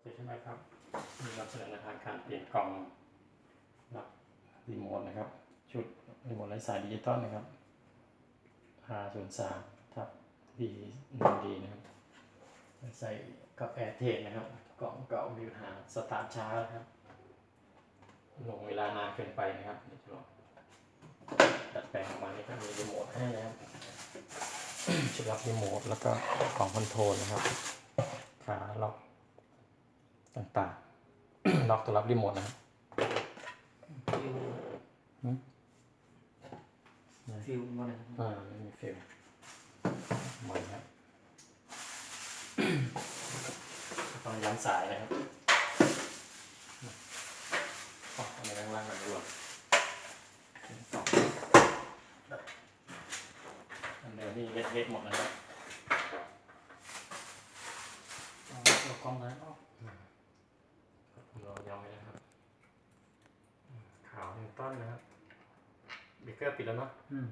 ใช่ไหมครับนี่เราเสนอแนวทางการเปลี่ยนกล่องรับรีโมทนะครับ ชุดรีโมทไร้สายดิจิตอลนะครับ503 ทับ D 1 D นะครับใส่กับแอร์เทสนะครับ กล่องเก่ามีปัญหาสตาร์ทช้านะครับ ลงเวลานานเกินไปนะครับเดี๋ยวจะลองดัดแปลงออกมานี่ก็มีรีโมทให้นะครับชุดรับรีโมทแล้วก็กล่องคอนโทรลนะครับขาล็อก ต่างๆ ล็อกตัวรับรีโมทนะครับฟิวหืมฟิวมาเลยอ่าไม่มีฟิลใหม่ครับต้องย้ำสายนะครับอ๋ออันนี้ล่างๆกันดีกว่าสองอันเดียวนี่เล็กๆหมดนะครับ เอาตัวกล้องนั้นออก ผมรอย้ำไว้นะครับอืมขาวนิวตันนะครับ เบเกอร์ปิดแล้วเนาะอืม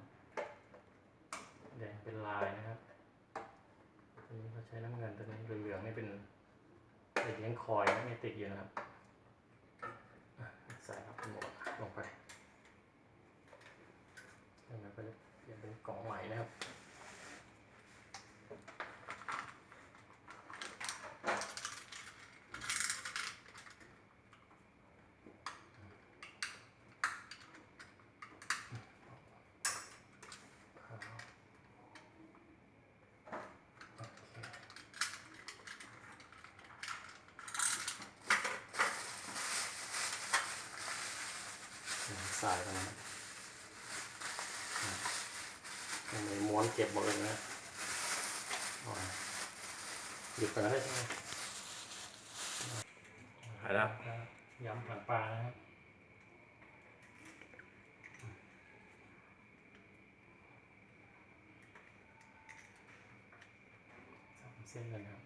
แดงเป็นลายนะครับตัวนี้เขาใช้น้ำเงินตัวนี้เหลืองๆนี่เป็นไอเลี้ยงคอยนะไม่ติดอยู่นะครับอะใส่ครับทั้งหมดลงไปแล้วมันก็จะเปลี่ยนเป็นกล่องใหม่นะครับ สายกันนะครับยังมีม้วนเก็บหมดเลยนะอ๋อหยุดไปแล้วได้ใช่ไหมหายแล้วย้ำผังปลานะครับสามเส้นเลยนะครับ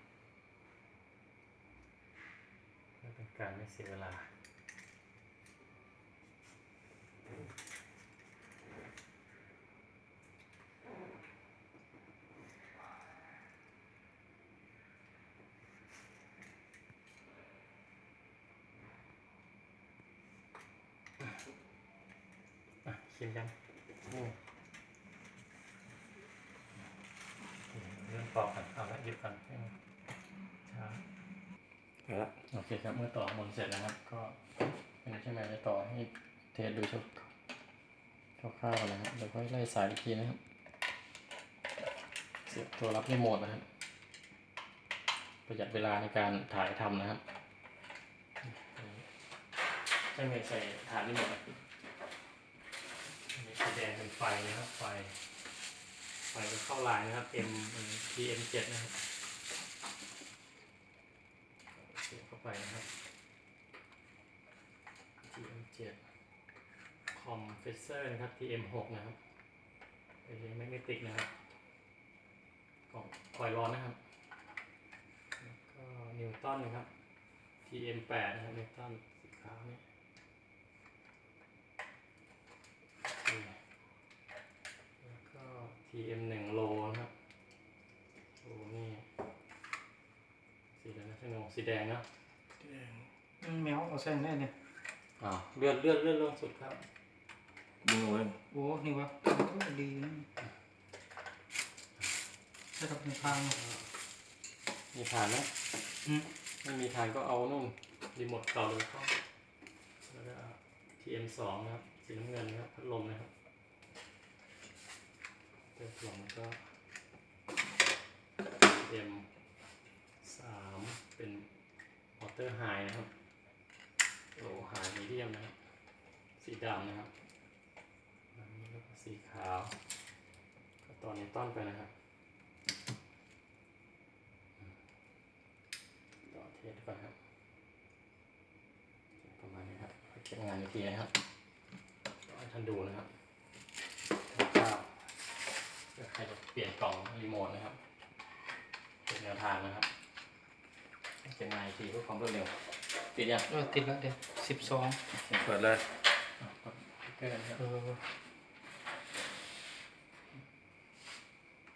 เพื่อเป็นการไม่เสียเวลา อะชิมยังอืมเรื่องต่อกันเอาละหยุดกันให้มันช้าเอาละโอเคครับเมื่อต่อหมุนเสร็จนะครับ ก็เป็นใช่ไหมจะต่อให้เทสดูชุดคร่าวๆก่อนนะครับเดี๋ยวค่อยไล่สายอีกทีนะครับ เสียบตัวรับรีโมทนะครับ ประหยัดเวลาในการถ่ายทำนะครับใช่ไหมใส่ฐานรีโมทนะครับอันนี้สี แดงเป็นไฟนะครับ ไฟ ไฟจะเข้าลายนะครับ M PM 7นะครับเสียบเข้าไปนะครับ TM7 คอมเพรสเซอร์นะครับ TM6 นะครับเป็นแมกเนติกนะครับกล่องคอยร้อนนะครับ แล้วก็นิวตันนะครับ TM8 นะครับนิวตันสีขาวนี่โอเคแล้วก็ TM1 โลนะครับโลนี่สีอะไรนะช่างงสีแดงเนอะอืมแมวเอาเส้นได้เนี่ยอ่าเลื่อนเลื่อนเลื่อนลงสุดครับดึงเอาไว้โอ้นี่วะก็ดีนะจะทำเป็นทางมีฐานไหมอืมไม่มีฐานก็เอานู่นรีโมทเก่าเลยเข้าแล้วก็ TM สองนะครับสีน้ำเงินนะครับพัดลมนะครับ เติมกล่องแล้วก็ M สามเป็นมอเตอร์ไฮนะครับโลไฮมีเดียมนะครับ สีดำนะครับแล้วก็สีขาวก็ตอนนี้ต้อนไปนะครับต่อเทสก่อนครับประมาณนี้ครับเก็บงานอีกทีนะครับให้ท่านดูนะครับ ๆเพื่อใครจะเปลี่ยนกล่องรีโมทนะครับ เป็นแนวทางนะครับเก็บงานอีกทีเพื่อความรวดเร็ว ติดยังเออติดแล้วเดี๋ยวสิบสองเปิดเลยอะกดสติ๊กเกอร์นะครับเออ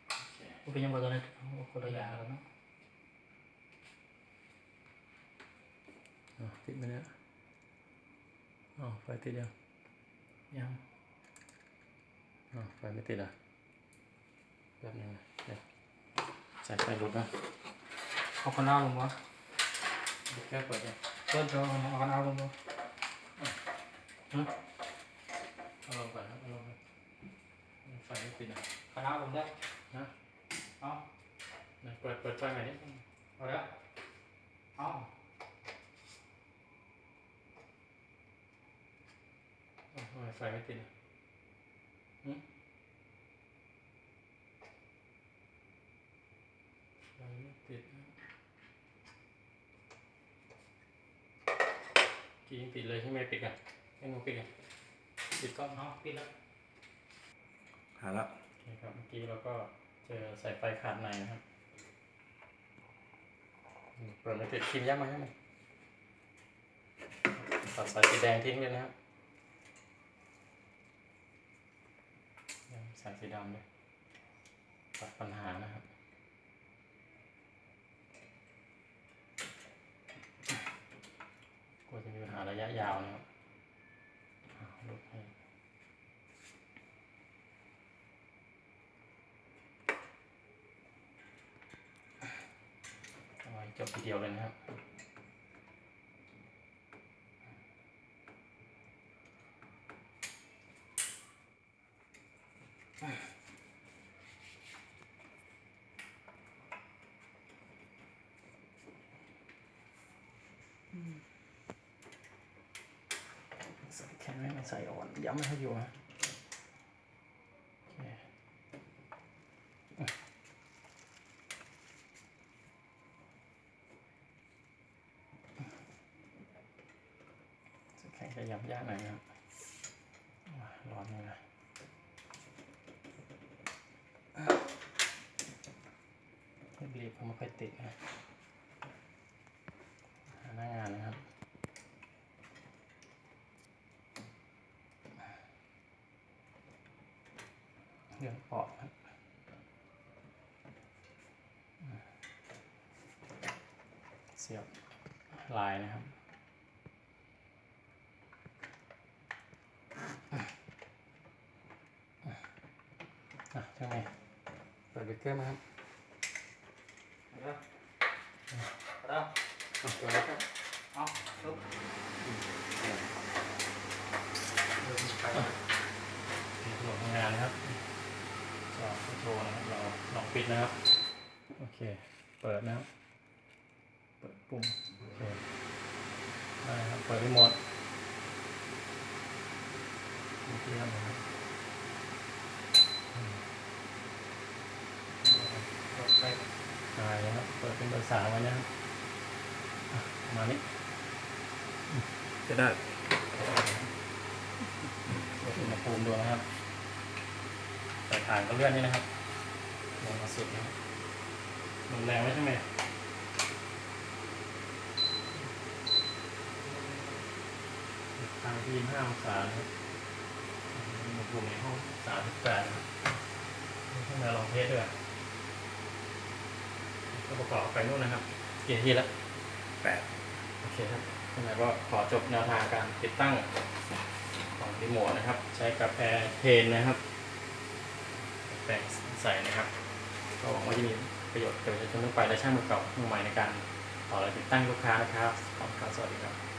โอเคกูเป็นยังไงตอนนี้โอ้คนละอย่างแล้วเนาะอ๋อติดไหมเนี่ยอ๋อไฟติดยังยังอ๋อไฟไม่ติดอะ แป๊บนึงนะเดี๋ยวสายไฟหลุดนะเอาคันเอาลงวะแค่เปิดยังเปิดเอาเอาคันเอาลงวะเอาลงก่อนครับเอาลงก่อนไฟไม่ติดอะคันเอาลงได้นะเอานะเปิดเปิดไฟใหม่นิดเอาแล้วเอาอ๋อทำไมไฟไม่ติดอะ ไฟไม่ติดนะกี่ยังติดเลยใช่ไหมปิดอะให้หนูปิดอะปิดกล้องเอาปิดแล้วหาละนี่ครับเมื่อกี้เราก็เจอสายไฟขาดในนะครับอืมเปิดไม่ติดครีมยับมาให้มันตัดสายสีแดงทิ้งเลยนะครับยังสายสีดำเลยตัดปัญหานะครับกลัวจะมีปัญหาระ ยาวนะครับอ่าลดให้จบทีเดียวเลยนะครับ ใส่แข็งไม่ ใส่อ่อน ย้ำให้อยู่นะจะแข็งจะยับยากหน่อยครับร้อนเลยนะรีบๆเขาไม่ค่อยติดนะหาหน้างานนะครับ เรื่องปอดครับเสียบลายนะครับ อะช่างไงเปิดเบรกเกอร์มาครับเอาแล้วเอาแล้วอะตัวนี้ครับเอาลุกเริ่มไปโหลดทำงานนะครับ จอโชว์นะครับเราลองปิดนะครับ โอเค เปิดนะครับ เปิดปุ่ม โอเค ได้ครับ เปิดรีโมทเมื่อกี้นะครับอืมกดไปหายนะครับ เปิดเป็นเบอร์สามไว้นะครับมานี้จะได้วัดอุณหภูมิดูนะครับ ใส่ถ่านก็เลื่อนนี่นะครับลงมาสุดนะครับลงแรงไว้ใช่ไหมทางที่ห้าองศานะครับอุณหภูมิในห้องสามสิบแปดนะครับข้างในลองเทสด้วยก็ประกอบไปนู่นนะครับกี่นาทีแล้วแปดโอเคครับยังไงก็ขอจบแนวทางการติดตั้งของรีโมทนะครับ ใช้กับแอร์เทนนะครับ แปลงใส่นะครับก็หวังว่าจะมีประโยชน์กับประชาชนทั่วไปและช่างมือเก่ามือใหม่ในการต่อและติดตั้งลูกค้านะครับขอบคุณครับสวัสดีครับ